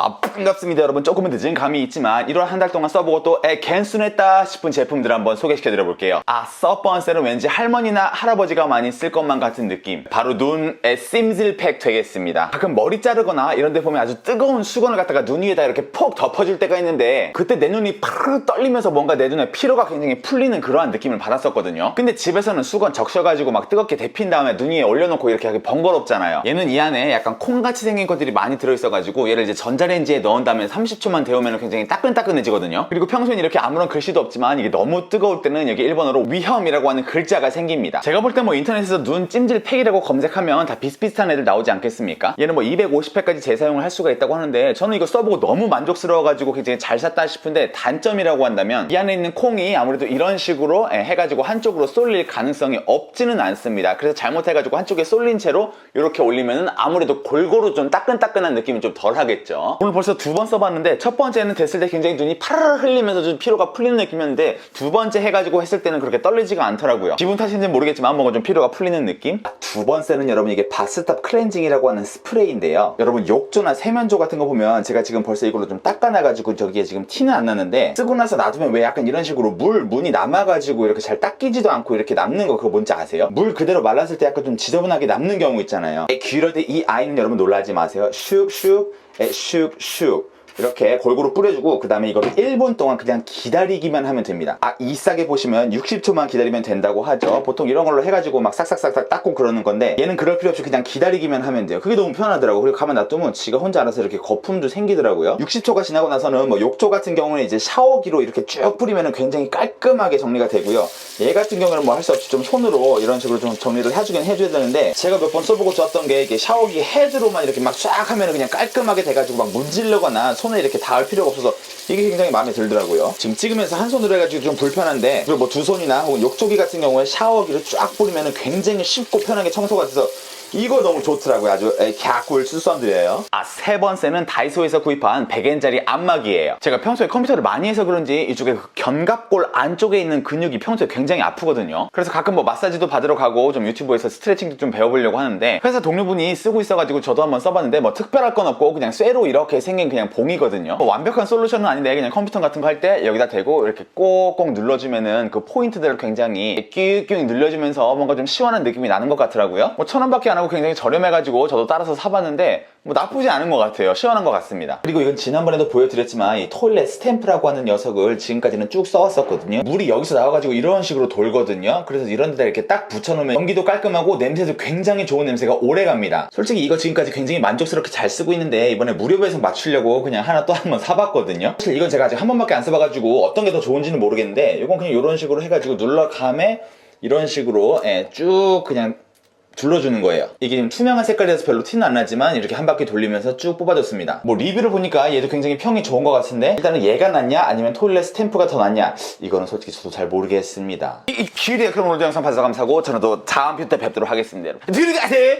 아 반갑습니다 여러분. 조금은 늦은 감이 있지만 1월 한 달 동안 써보고 또 에, 갠순했다 싶은 제품들 한번 소개시켜 드려 볼게요. 아 서번셀은 왠지 할머니나 할아버지가 많이 쓸 것만 같은 느낌. 바로 눈의 찜질팩 되겠습니다. 가끔 머리 자르거나 이런 데 보면 아주 뜨거운 수건을 갖다가 눈 위에다 이렇게 폭 덮어줄 때가 있는데 그때 내 눈이 파르르 떨리면서 뭔가 내 눈에 피로가 굉장히 풀리는 그러한 느낌을 받았었거든요. 근데 집에서는 수건 적셔가지고 막 뜨겁게 데핀 다음에 눈 위에 올려놓고 이렇게 하기 번거롭잖아요. 얘는 이 안에 약간 콩같이 생긴 것들이 많이 들어있어가지고 얘를 이제 전자 레인지에 넣은 다음에 30초만 데우면 굉장히 따끈따끈해지거든요. 그리고 평소엔 이렇게 아무런 글씨도 없지만 이게 너무 뜨거울 때는 여기 일본어로 위험이라고 하는 글자가 생깁니다. 제가 볼 때 뭐 인터넷에서 눈 찜질 팩이라고 검색하면 다 비슷비슷한 애들 나오지 않겠습니까? 얘는 뭐 250회까지 재사용을 할 수가 있다고 하는데 저는 이거 써보고 너무 만족스러워가지고 굉장히 잘 샀다 싶은데 단점이라고 한다면 이 안에 있는 콩이 아무래도 이런 식으로 예, 해가지고 한쪽으로 쏠릴 가능성이 없지는 않습니다. 그래서 잘못해가지고 한쪽에 쏠린 채로 이렇게 올리면은 아무래도 골고루 좀 따끈따끈한 느낌이 좀 덜 하겠죠 오늘 벌써 두 번 써봤는데 첫 번째는 됐을 때 굉장히 눈이 파르르 흘리면서 좀 피로가 풀리는 느낌이었는데 두 번째 해가지고 했을 때는 그렇게 떨리지가 않더라고요. 기분 탓인지는 모르겠지만 뭔가 좀 피로가 풀리는 느낌? 두 번째는 여러분 이게 바스탑 클렌징이라고 하는 스프레이인데요. 여러분 욕조나 세면조 같은 거 보면 제가 지금 벌써 이걸로 좀 닦아놔가지고 저기에 지금 티는 안 나는데 쓰고 나서 놔두면 왜 약간 이런 식으로 물 문이 남아가지고 이렇게 잘 닦이지도 않고 이렇게 남는 거 그거 뭔지 아세요? 물 그대로 말랐을 때 약간 좀 지저분하게 남는 경우 있잖아요. 귀럴 때 이 아이는 여러분 놀라지 마세요. 슉슉 에, 슉슉 이렇게 골고루 뿌려주고 그 다음에 이거를 1분 동안 그냥 기다리기만 하면 됩니다. 아 이싸게 보시면 60초만 기다리면 된다고 하죠. 보통 이런 걸로 해가지고 막 싹싹싹싹 닦고 그러는 건데 얘는 그럴 필요 없이 그냥 기다리기만 하면 돼요. 그게 너무 편하더라고 그리고 가만 놔두면 지가 혼자 알아서 이렇게 거품도 생기더라고요. 60초가 지나고 나서는 뭐 욕조 같은 경우는 이제 샤워기로 이렇게 쭉 뿌리면 굉장히 깔끔하게 정리가 되고요. 얘 같은 경우는 뭐 할 수 없이 좀 손으로 이런 식으로 좀 정리를 해주긴 해줘야 되는데 제가 몇 번 써보고 좋았던 게 이게 샤워기 헤드로만 이렇게 막 쫙 하면 그냥 깔끔하게 돼가지고 막 문지르거나 손에 이렇게 닿을 필요가 없어서 이게 굉장히 마음에 들더라고요. 지금 찍으면서 한 손으로 해가지고 좀 불편한데 그리고 뭐 두 손이나 혹은 욕조기 같은 경우에 샤워기를 쫙 뿌리면 굉장히 쉽고 편하게 청소가 돼서 이거 너무 좋더라고요. 아주 갸꿀 추천드려요. 아, 세 번째는 다이소에서 구입한 100엔짜리 안마기예요. 제가 평소에 컴퓨터를 많이 해서 그런지 이쪽에 그 견갑골 안쪽에 있는 근육이 평소에 굉장히 아프거든요. 그래서 가끔 뭐 마사지도 받으러 가고 좀 유튜브에서 스트레칭도 좀 배워보려고 하는데 회사 동료분이 쓰고 있어가지고 저도 한번 써봤는데 뭐 특별할 건 없고 그냥 쇠로 이렇게 생긴 그냥 봉이거든요. 뭐 완벽한 솔루션은 아닌데 그냥 컴퓨터 같은 거 할 때 여기다 대고 이렇게 꼭꼭 눌러주면은 그 포인트들을 굉장히 끼익끼익 눌려주면서 뭔가 좀 시원한 느낌이 나는 것 같더라고요. 뭐 천 원밖에 안 하고 굉장히 저렴해가지고 저도 따라서 사봤는데 뭐 나쁘지 않은 것 같아요. 시원한 것 같습니다. 그리고 이건 지난번에도 보여드렸지만 이 토일렛 스탬프라고 하는 녀석을 지금까지는 쭉 써왔었거든요. 물이 여기서 나와가지고 이런 식으로 돌거든요. 그래서 이런 데다 이렇게 딱 붙여놓으면 연기도 깔끔하고 냄새도 굉장히 좋은 냄새가 오래 갑니다. 솔직히 이거 지금까지 굉장히 만족스럽게 잘 쓰고 있는데 이번에 무료 배송 맞추려고 그냥 하나 또 한 번 사봤거든요. 사실 이건 제가 아직 한 번밖에 안 써봐가지고 어떤 게 더 좋은지는 모르겠는데 이건 그냥 이런 식으로 해가지고 눌러감에 이런 식으로 예, 쭉 그냥 둘러주는 거예요. 이게 지금 투명한 색깔이라서 별로 티는 안 나지만 이렇게 한 바퀴 돌리면서 쭉 뽑아줬습니다. 뭐 리뷰를 보니까 얘도 굉장히 평이 좋은 것 같은데 일단은 얘가 낫냐 아니면 토일렛 스탬프가 더 낫냐 이거는 솔직히 저도 잘 모르겠습니다. 이, 이 길이야 그럼 오늘 영상 봐주셔서 감사하고 저는 또 다음 편 때 뵙도록 하겠습니다. 여러분. 들어가세요.